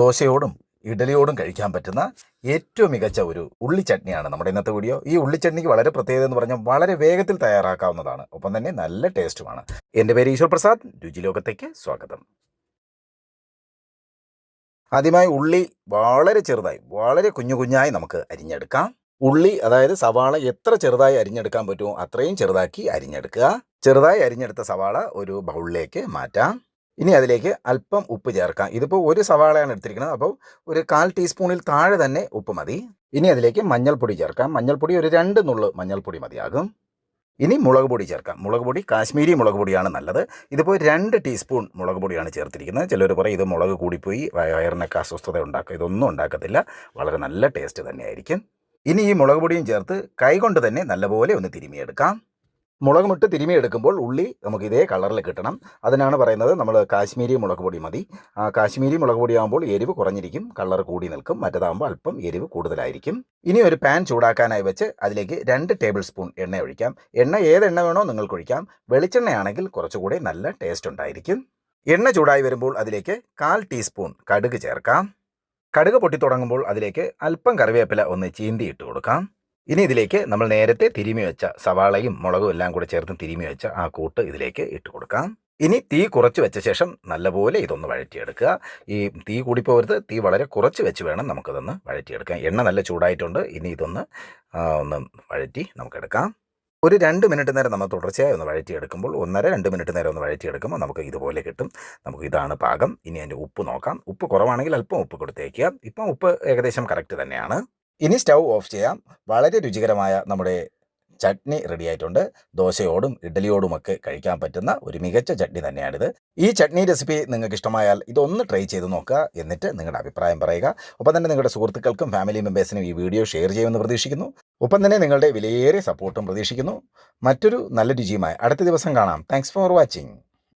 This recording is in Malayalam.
ദോശയോടും ഇഡലിയോടും കഴിക്കാൻ പറ്റുന്ന ഏറ്റവും മികച്ച ഒരു ഉള്ളി ചട്നിയാണ് നമ്മുടെ ഇന്നത്തെ വീഡിയോ. ഈ ഉള്ളി ചട്നിക്ക് വളരെ പ്രത്യേകത എന്ന് പറഞ്ഞാൽ വളരെ വേഗത്തിൽ തയ്യാറാക്കാവുന്നതാണ്. ഒപ്പം തന്നെ നല്ല ടേസ്റ്റുമാണ്. എന്റെ പേര് ഈശ്വർ പ്രസാദ്. രുചിലോകത്തേക്ക് സ്വാഗതം. ആദ്യമായി ഉള്ളി വളരെ ചെറുതായി വളരെ കുഞ്ഞു കുഞ്ഞായി നമുക്ക് അരിഞ്ഞെടുക്കാം. ഉള്ളി അതായത് സവാള എത്ര ചെറുതായി അരിഞ്ഞെടുക്കാൻ പറ്റുമോ അത്രയും ചെറുതാക്കി അരിഞ്ഞെടുക്കുക. ചെറുതായി അരിഞ്ഞെടുത്ത സവാള ഒരു ബൗളിലേക്ക് മാറ്റാം. ഇനി അതിലേക്ക് അല്പം ഉപ്പ് ചേർക്കാം. ഇതിപ്പോൾ ഒരു സവാളയാണ് എടുത്തിരിക്കുന്നത്. അപ്പോൾ ഒരു കാൽ ടീസ്പൂണിൽ താഴെ തന്നെ ഉപ്പ് മതി. ഇനി അതിലേക്ക് മഞ്ഞൾപ്പൊടി ചേർക്കാം. മഞ്ഞൾപ്പൊടി ഒരു രണ്ട് നുള്ള് മഞ്ഞൾപ്പൊടി മതിയാകും. ഇനി മുളക് പൊടി ചേർക്കാം. മുളക് പൊടി കാശ്മീരി മുളക് പൊടിയാണ് നല്ലത്. ഇതിപ്പോൾ രണ്ട് ടീസ്പൂൺ മുളക് പൊടിയാണ് ചേർത്തിരിക്കുന്നത്. ചിലർ പറയും ഇത് മുളക് കൂടിപ്പോയി വയറിനൊക്കെ അസ്വസ്ഥത ഉണ്ടാക്കുക. ഇതൊന്നും ഉണ്ടാക്കത്തില്ല. വളരെ നല്ല ടേസ്റ്റ് തന്നെയായിരിക്കും. ഇനി ഈ മുളക് പൊടിയും ചേർത്ത് കൈകൊണ്ട് തന്നെ നല്ലപോലെ ഒന്ന് തിരുമിയെടുക്കാം. മുളക് മുട്ട് തിരുമിയെടുക്കുമ്പോൾ ഉള്ളി നമുക്ക് ഇതേ കളറിൽ കിട്ടണം. അതിനാണ് പറയുന്നത് നമ്മൾ കാശ്മീരി മുളക് പൊടി മതി. കാശ്മീരി മുളക് പൊടിയാകുമ്പോൾ എരിവ് കുറഞ്ഞിരിക്കും. കളർ കൂടി നിൽക്കും. മറ്റേതാകുമ്പോൾ അല്പം എരിവ് കൂടുതലായിരിക്കും. ഇനി ഒരു പാൻ ചൂടാക്കാനായി വെച്ച് അതിലേക്ക് രണ്ട് ടേബിൾ സ്പൂൺ എണ്ണ ഒഴിക്കാം. എണ്ണ ഏത് എണ്ണ വേണോ നിങ്ങൾക്ക് ഒഴിക്കാം. വെളിച്ചെണ്ണയാണെങ്കിൽ കുറച്ചുകൂടി നല്ല ടേസ്റ്റ് ഉണ്ടായിരിക്കും. എണ്ണ ചൂടായി വരുമ്പോൾ അതിലേക്ക് കാൽ ടീസ്പൂൺ കടുക് ചേർക്കാം. കടുക് പൊട്ടി തുടങ്ങുമ്പോൾ അതിലേക്ക് അല്പം കറിവേപ്പില ഒന്ന് ചീന്തി ഇട്ട് കൊടുക്കാം. ഇനി ഇതിലേക്ക് നമ്മൾ നേരത്തെ തിരുമി വെച്ച സവാളയും മുളകും എല്ലാം കൂടെ ചേർത്ത് തിരുമി വെച്ച ആ കൂട്ട് ഇതിലേക്ക് ഇട്ട് കൊടുക്കാം. ഇനി തീ കുറച്ച് വെച്ച ശേഷം നല്ലപോലെ ഇതൊന്ന് വഴറ്റിയെടുക്കുക. ഈ തീ കൂടിപ്പോകരുത്. തീ വളരെ കുറച്ച് വെച്ച് വേണം നമുക്കിതൊന്ന് വഴറ്റിയെടുക്കാൻ. എണ്ണ നല്ല ചൂടായിട്ടുണ്ട്. ഇനി ഇതൊന്ന് ഒന്ന് വഴറ്റി നമുക്കെടുക്കാം. ഒരു രണ്ട് മിനിറ്റ് നേരം നമ്മൾ തുടർച്ചയായി ഒന്ന് വഴറ്റിയെടുക്കുമ്പോൾ ഒന്നര രണ്ട് മിനിറ്റ് നേരം ഒന്ന് വഴറ്റിയെടുക്കുമ്പോൾ നമുക്ക് ഇതുപോലെ കിട്ടും. നമുക്ക് ഇതാണ് പാകം. ഇനി അതിന്റെ ഉപ്പ് നോക്കാം. ഉപ്പ് കുറവാണെങ്കിൽ അല്പം ഉപ്പ് കൊടുത്തേക്കുക. ഇപ്പം ഉപ്പ് ഏകദേശം കറക്റ്റ് തന്നെയാണ്. ഇനി സ്റ്റൗ ഓഫ് ചെയ്യാം. വളരെ രുചികരമായ നമ്മുടെ ചട്നി റെഡി ആയിട്ടുണ്ട്. ദോശയോടും ഇഡ്ഡലിയോടുമൊക്കെ കഴിക്കാൻ പറ്റുന്ന ഒരു മികച്ച ചട്നി തന്നെയാണിത്. ഈ ചട്നി റെസിപ്പി നിങ്ങൾക്ക് ഇഷ്ടമായാൽ ഇതൊന്ന് ട്രൈ ചെയ്ത് നോക്കുക. എന്നിട്ട് നിങ്ങളുടെ അഭിപ്രായം പറയുക. ഒപ്പം തന്നെ നിങ്ങളുടെ സുഹൃത്തുക്കൾക്കും ഫാമിലി മെമ്പേഴ്സിനും ഈ വീഡിയോ ഷെയർ ചെയ്യുമെന്ന് പ്രതീക്ഷിക്കുന്നു. ഒപ്പം തന്നെ നിങ്ങളുടെ വിലയേറിയ സപ്പോർട്ടും പ്രതീക്ഷിക്കുന്നു. മറ്റൊരു നല്ല രുചിയുമായി അടുത്ത ദിവസം കാണാം. Thanks for watching